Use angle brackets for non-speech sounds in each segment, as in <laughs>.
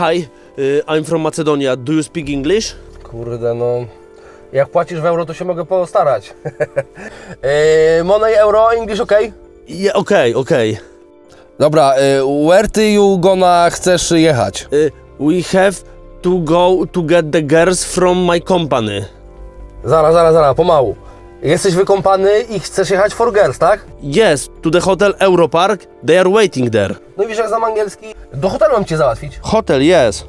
Hi, y, I'm from Macedonia. Do you speak English? Kurde, no. Jak płacisz w euro, to się mogę postarać. yy, <laughs> money, euro, English, ok? Yeah, okay, okay. Dobra, yy, where ty you gonna chcesz jechać? Y, we have to go to get the girls from my company. Zaraz, zaraz, zaraz, pomału. Jesteś wykąpany i chcesz jechać for girls, tak? Yes, to the hotel Europark. They are waiting there. No i wiesz, jak znam angielski? Do hotelu mam cię załatwić. Hotel, yes.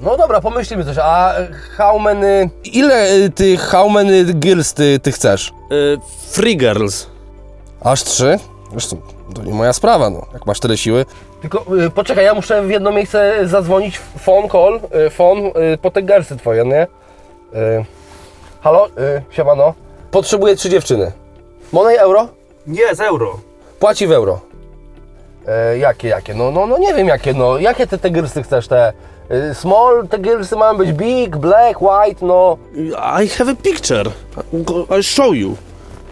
No dobra, pomyślimy coś. A how many... Ile y, ty, how many girls ty, ty chcesz? Y, free girls. Aż trzy? Zresztą, to nie moja sprawa, no. Jak masz tyle siły. Tylko y, poczekaj, ja muszę w jedno miejsce zadzwonić, phone call, y, phone, y, po te gersy twoje, nie? Y, halo, y, siemano. Potrzebuję trzy dziewczyny. Money euro? Yes, euro. Płaci w euro. E, jakie, jakie? No, no, no nie wiem jakie, no. Jakie te, te gilsy chcesz, te y, small, te gilsy mają być big, black, white, no. I have a picture. I'll show you.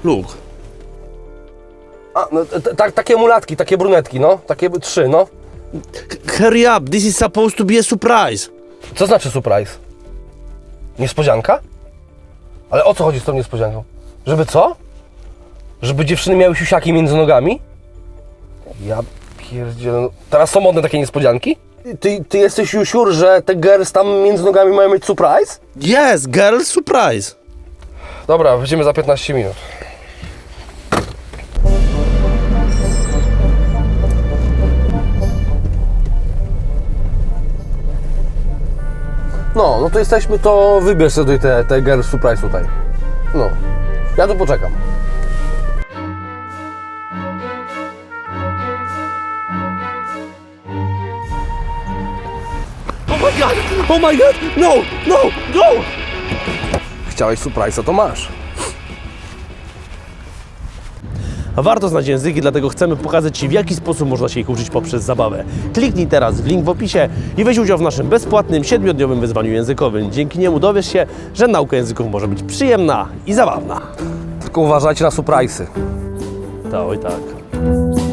Look. A, no t- t- takie mulatki, takie brunetki, no. Takie by- trzy, no. H- Hurry up, this is supposed to be a surprise. Co znaczy surprise? Niespodzianka? Ale o co chodzi z tą niespodzianką? Żeby co? Żeby dziewczyny miały siusiaki między nogami? Ja pierdzielę. no. Teraz są modne takie niespodzianki? Ty, ty jesteś już sure, że te girls tam między nogami mają mieć surprise? Yes, girls surprise. Dobra, będziemy za 15 minut. No, no to jesteśmy, to wybierz sobie te, te girl surprise tutaj. No, ja tu poczekam. Oh my god, oh my god, no, no, no. Chciałeś surprise, to masz. Warto znać języki, dlatego chcemy pokazać Ci, w jaki sposób można się ich uczyć poprzez zabawę. Kliknij teraz w link w opisie i weź udział w naszym bezpłatnym, 7-dniowym wyzwaniu językowym. Dzięki niemu dowiesz się, że nauka języków może być przyjemna i zabawna. Tylko uważajcie na surprise'y. To oj tak.